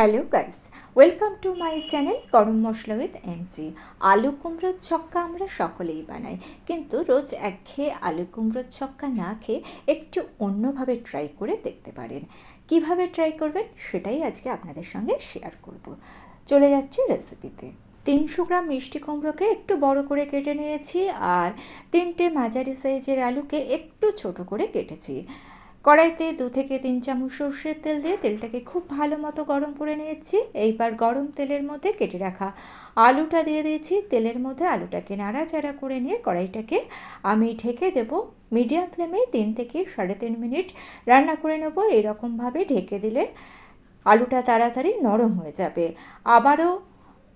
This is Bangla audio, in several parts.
Hello guys welcome to my channel garam masala with MG আলু কুমড়োর ছক্কা আমরা সকলেই বানাই কিন্তু রোজ একঘেয়ে আলু কুমড়োর ছক্কা না খেয়ে একটু অন্যভাবে ট্রাই করে দেখতে পারেন কীভাবে ট্রাই করবেন সেটাই আজকে আপনাদের সঙ্গে শেয়ার করব চলে যাচ্ছি রেসিপিতে তিনশো গ্রাম মিষ্টি কুমড়োকে একটু বড় করে কেটে নিয়েছি আর তিনটে মাঝারি সাইজের আলুকে একটু ছোট করে কেটেছি। কড়াইতে দু থেকে তিন চামচ সর্ষের তেল দিয়ে তেলটাকে খুব ভালো মতো গরম করে নিয়েছি। এইবার গরম তেলের মধ্যে কেটে রাখা আলুটা দিয়ে দিয়েছি। তেলের মধ্যে আলুটাকে নাড়াচাড়া করে নিয়ে কড়াইটাকে আমি ঢেকে দেব। মিডিয়াম ফ্লেমে তিন থেকে সাড়ে তিন মিনিট রান্না করে নেব। এরকমভাবে ঢেকে দিলে আলুটা তাড়াতাড়ি নরম হয়ে যাবে। আবারও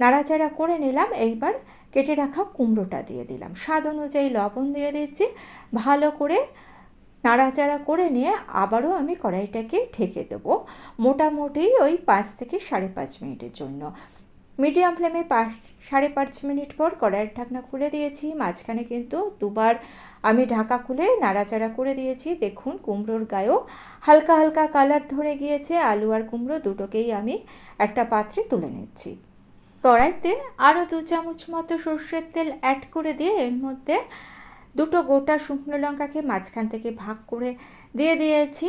নাড়াচাড়া করে নিলাম। এইবার কেটে রাখা কুমড়োটা দিয়ে দিলাম। স্বাদ অনুযায়ী লবণ দিয়ে দিচ্ছি ভালো করে নাড়াচাড়া করে নিয়ে আবারও আমি কড়াইটাকে ঢেকে দেবো মোটামুটি ওই পাঁচ থেকে সাড়ে পাঁচ মিনিটের জন্য। মিডিয়াম ফ্লেমে পাঁচ, সাড়ে পাঁচ মিনিট পর কড়াইয়ের ঢাকনা খুলে দিয়েছি। মাঝখানে কিন্তু দুবার আমি ঢাকা খুলে নাড়াচাড়া করে দিয়েছি। দেখুন কুমড়োর গায়েও হালকা হালকা কালার ধরে গিয়েছে। আলু আর কুমড়ো দুটোকেই আমি একটা পাত্রে তুলে নিচ্ছি। কড়াইতে আরও দু চামচ মতো সর্ষের তেল অ্যাড করে দিয়ে এর মধ্যে দুটো গোটা শুকনো লঙ্কাকে মাঝখান থেকে ভাগ করে দিয়ে দিয়েছি।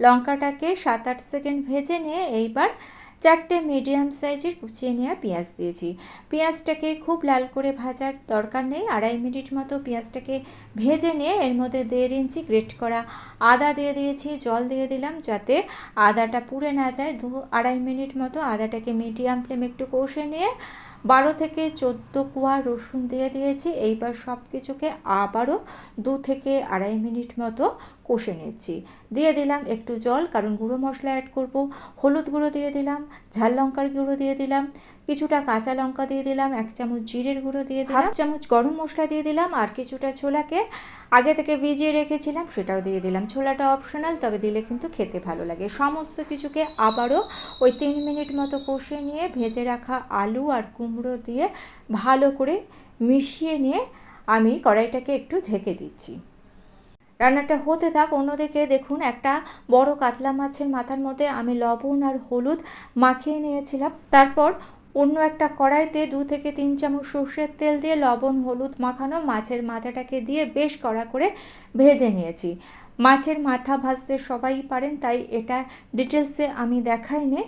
লঙ্কাটাকে সাত আট সেকেন্ড ভেজে নিয়ে এইবার চারটে মিডিয়াম সাইজের কুচিয়ে নেওয়া পেঁয়াজ দিয়েছি। পেঁয়াজটাকে খুব লাল করে ভাজার দরকার নেই। আড়াই মিনিট মতো পেঁয়াজটাকে ভেজে নিয়ে এর মধ্যে দেড় ইঞ্চি গ্রেট করা আদা দিয়ে দিয়েছি। জল দিয়ে দিলাম যাতে আদাটা পুড়ে না যায়। দু আড়াই মিনিট মতো আদাটাকে মিডিয়াম ফ্লেমে একটু কষে নিয়ে বারো থেকে চোদ্দ কোয়া রসুন দিয়ে দিয়েছি। এইবার সব কিছুকে আবারও দু থেকে আড়াই মিনিট মতো কষে নিচ্ছি। দিয়ে দিলাম একটু জল, কারণ গুঁড়ো মশলা অ্যাড করব। হলুদ গুঁড়ো দিয়ে দিলাম, ঝাল লঙ্কার গুঁড়ো দিয়ে দিলাম। কিছুটা কাঁচা লঙ্কা দিয়ে দিলাম, এক চামচ জিরের গুঁড়ো দিয়ে দিলাম চামচ গরম মশলা দিয়ে দিলাম, আর কিছুটা ছোলাকে আগে থেকে ভিজিয়ে রেখেছিলাম, সেটাও দিয়ে দিলাম। ছোলাটা অপশনাল তবে দিলে কিন্তু খেতে ভালো লাগে। সমস্ত কিছুকে আবারও ওই তিন মিনিট মতো কষে নিয়ে, ভেজে রাখা আলু আর কুমড়ো দিয়ে ভালো করে মিশিয়ে নিয়ে আমি কড়াইটাকে একটু ঢেকে দিচ্ছি। রান্নাটা হতে থাক, অন্যদিকে দেখুন একটা বড় কাতলা মাছের মাথার মধ্যে আমি লবণ আর হলুদ মাখিয়ে নিয়েছিলাম। তারপর অন্য একটা কড়াইতে দু থেকে তিন চামচ সর্ষের তেল দিয়ে লবণ, হলুদ মাখানো মাছের মাথাটাকে দিয়ে বেশ কড়া করে ভেজে নিয়েছি। মাছের মাথা ভাজতে সবাই পারেন, তাই এটা ডিটেলসে আমি দেখাই দেখাইনি।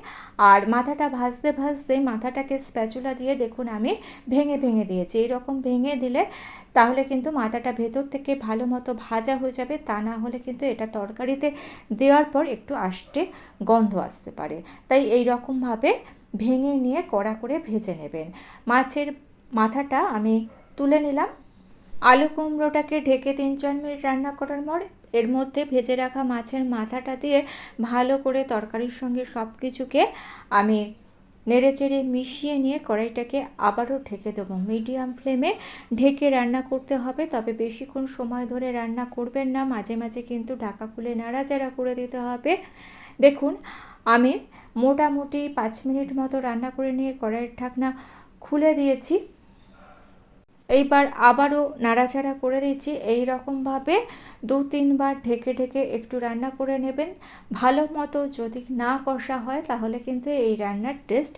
আর মাথাটা ভাজতে ভাজতে মাথাটাকে স্প্যাচুলা দিয়ে দেখুন আমি ভেঙে ভেঙে দিয়েছি। এইরকম ভেঙে দিলে তাহলে কিন্তু মাথাটা ভেতর থেকে ভালো মতো ভাজা হয়ে যাবে। তা না হলে কিন্তু এটা তরকারিতে দেওয়ার পর একটু আষ্টে গন্ধ আসতে পারে। তাই এই রকমভাবে ভেঙে নিয়ে কড়া করে ভেজে নেবেন। মাছের মাথাটা আমি তুলে নিলাম। আলু কুমড়োটাকে ঢেকে তিন চার মিনিট রান্না করার পর এর মধ্যে ভেজে রাখা মাছের মাথাটা দিয়ে ভালো করে তরকারির সঙ্গে সব কিছুকে আমি নেড়ে চেড়ে মিশিয়ে নিয়ে কড়াইটাকে আবারও ঢেকে দেবো। মিডিয়াম ফ্লেমে ঢেকে রান্না করতে হবে, তবে বেশিক্ষণ সময় ধরে রান্না করবেন না। মাঝে মাঝে কিন্তু ঢাকা খুলে নাড়াচাড়া করে দিতে হবে। দেখুন, আমি মোটামুটি পাঁচ মিনিট মতো রান্না করে নিয়ে কড়াইয়ের ঢাকনা খুলে দিয়েছি। এইবার আবারও নাড়াচাড়া করে দিচ্ছি। এই রকমভাবে দু তিনবার ঢেকে ঢেকে একটু রান্না করে নেবেন। ভালো মতো যদি না কষা হয়, তাহলে কিন্তু এই রান্নার টেস্ট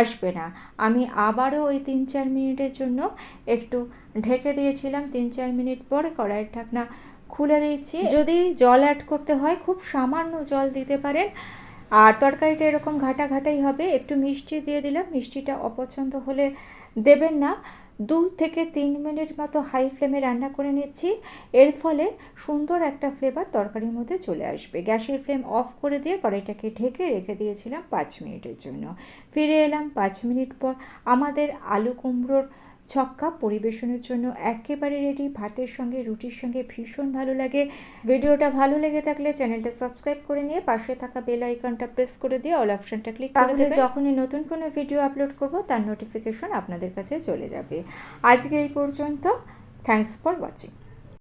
আসবে না। আমি আবারও ওই তিন চার মিনিটের জন্য একটু ঢেকে দিয়েছিলাম। তিন চার মিনিট পরে কড়াইয়ের ঢাকনা খুলে দিচ্ছি। যদি জল অ্যাড করতে হয়, খুব সামান্য জল দিতে পারেন। আর তরকারিটা এরকম ঘাটা ঘাটাই হবে। একটু মিষ্টি দিয়ে দিলাম। মিষ্টিটা অপছন্দ হলে দেবেন না। দু থেকে তিন মিনিট মতো হাই ফ্লেমে রান্না করে নিচ্ছি। এর ফলে সুন্দর একটা ফ্লেভার তরকারির মধ্যে চলে আসবে। গ্যাসের ফ্লেম অফ করে দিয়ে কড়াইটাকে ঢেকে রেখে দিয়েছিলাম পাঁচ মিনিটের জন্য। ফিরে এলাম পাঁচ মিনিট পর। আমাদের আলু কুমড়োর ছক্কা পরিবেশনের জন্য একেবারে রেডি ভাতের সঙ্গে রুটির সঙ্গে ভীষণ ভালো লাগে। ভিডিওটা ভালো লেগে থাকলে চ্যানেলটা সাবস্ক্রাইব করে নিয়ে পাশে থাকা বেল আইকনটা প্রেস করে দিয়ে অল অপশনটা ক্লিক করে যখনই নতুন কোনো ভিডিও আপলোড করব তার নোটিফিকেশন আপনাদের কাছে চলে যাবে। আজকে এই পর্যন্ত। Thanks for watching